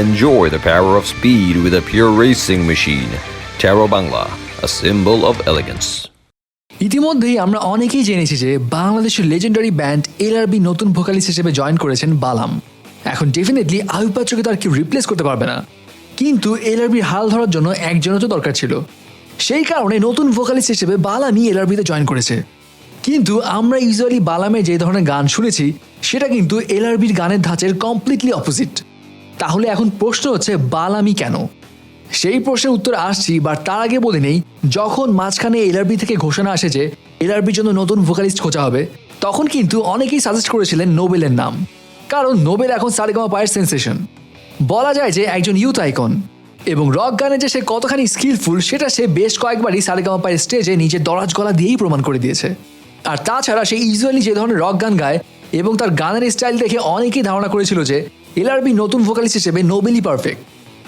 Enjoy the power of speed with a pure racing machine. Taro Bangla, a symbol of elegance. ইতিমধ্যেই আমরা অনেকেই জেনেছি যে বাংলাদেশের লেজেন্ডারি ব্যান্ড এলআরবি নতুন ভোকালিস্ট হিসেবে জয়েন করেছেন বালাম। এখন ডেফিনেটলি আয়ুব বাচ্চুকে তার কেউ রিপ্লেস করতে পারবে না। কিন্তু এলআরবির হাল ধরার জন্য একজনও তো দরকার ছিল। সেই কারণে নতুন ভোকালিস্ট হিসেবে বালামই এলআরবিতে জয়েন করেছে। কিন্তু আমরা ইউজুয়ালি বালামের যে ধরনের গান শুনেছি সেটা কিন্তু এলআরবির গানের ধাঁচের কমপ্লিটলি অপোজিট তাহলে এখন প্রশ্ন হচ্ছে বালামি কেন? সেই প্রশ্নের উত্তর আসছি, বা তার আগে বলে নেই, যখন মাঝখানে এলআরবি থেকে ঘোষণা আসে যে এলআরবির জন্য নতুন ভোকালিস্ট খোঁজা হবে, তখন কিন্তু অনেকেই সাজেস্ট করেছিলেন নোবেলের নাম। কারণ নোবেল এখন সারেগামা পায়ের সেন্সেশন বলা যায় যে, একজন ইউথ আইকন এবং রক গানে যে সে কতখানি স্কিলফুল সেটা সে বেশ কয়েকবারই সারেগামা পায়ের স্টেজে নিজের দরাজ গলা দিয়েই প্রমাণ করে দিয়েছে। আর তাছাড়া সে ইউজুয়ালি যে ধরনের রক গান গায়, এবং তার গানের স্টাইল দেখে অনেকেই ধারণা করেছিল যে এলআরবি নতুন ভোকালিস্ট হিসেবে নোবেলই পারফেক্ট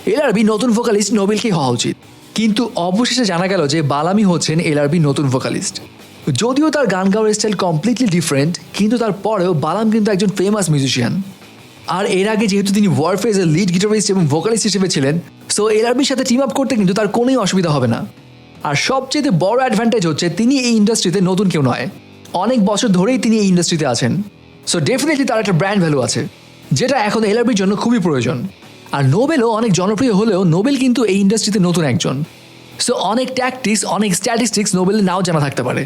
এলআরবি নতুন ভোকালিস্ট নোবেলকেই হওয়া উচিত। কিন্তু অবশেষে জানা গেল যে বালামি হচ্ছেন এলআরবি নতুন ভোকালিস্ট যদিও তার গান গাওয়ার স্টাইল কমপ্লিটলি ডিফারেন্ট কিন্তু তারপরেও বালাম কিন্তু একজন ফেমাস মিউজিশিয়ান আর এর আগে যেহেতু তিনি ওয়ারফেজের লিড গিটারিস্ট এবং ভোকালিস্ট হিসেবে ছিলেন সো এলআরবির সাথে টিম আপ করতে কিন্তু তার কোনোই অসুবিধা হবে না। আর সবচেয়ে বড় অ্যাডভান্টেজ হচ্ছে তিনি এই ইন্ডাস্ট্রিতে নতুন কেউ নয়। অনেক বছর ধরেই তিনি এই ইন্ডাস্ট্রিতে আছেন। সো ডেফিনেটলি তার একটা ব্র্যান্ড ভ্যালু আছে। যেটা এখন এলআরবির জন্য খুবই প্রয়োজন। আর নোবেলও অনেক জনপ্রিয় হলেও নোবেল কিন্তু এই ইন্ডাস্ট্রিতে নতুন একজন। সো অনেক ট্যাকটিক্স অনেক স্ট্যাটিস্টিক্স নোবেলের নাও জানা থাকতে পারে।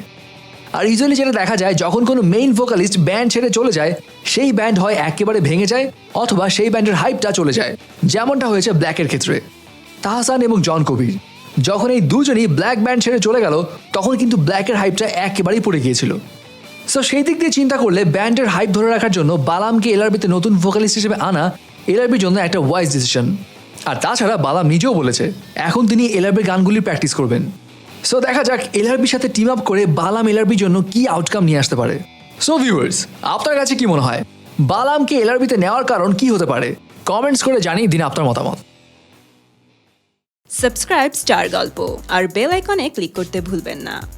আর ইউজুয়ালি যেটা দেখা যায়, যখন কোনো মেইন ভোকালিস্ট ব্যান্ড ছেড়ে চলে যায়, সেই ব্যান্ড হয় একেবারে ভেঙে যায়, অথবা সেই ব্যান্ডের হাইপটা চলে যায়। যেমনটা হয়েছে ব্ল্যাকের ক্ষেত্রে। তাহসান এবং জন কবির যখন এই দুজনই ব্ল্যাক ব্যান্ড ছেড়ে চলে গেল, তখন কিন্তু ব্ল্যাকের হাইপটা একেবারেই পড়ে গিয়েছিল। সো সেই দিক দিয়ে চিন্তা করলে ব্যান্ডের হাইপ ধরে রাখার জন্য বালামকে এলআরবিতে নতুন ভোকালিস্ট হিসেবে আনা এলআরবির জন্য একটা ওয়াইজ ডিসিশন আর তাছাড়া বালাম নিজেও বলেছে, এখন তিনি এলআরবির গানগুলি প্র্যাকটিস করবেন। সো দেখা যাক এলআরবির সাথে টিম আপ করে বালাম এলআরবির জন্য কি আউটকাম নিয়ে আসতে পারে। সো ভিউয়ার্স আপনার কাছে কি মনে হয়? বালামকে এলআরবিতে নেওয়ার কারণ কি হতে পারে? কমেন্টস করে জানিয়ে দিন আপনার মতামত। সাবস্ক্রাইব স্টার গল্প আর বেল আইকনে ক্লিক করতে ভুলবেন না।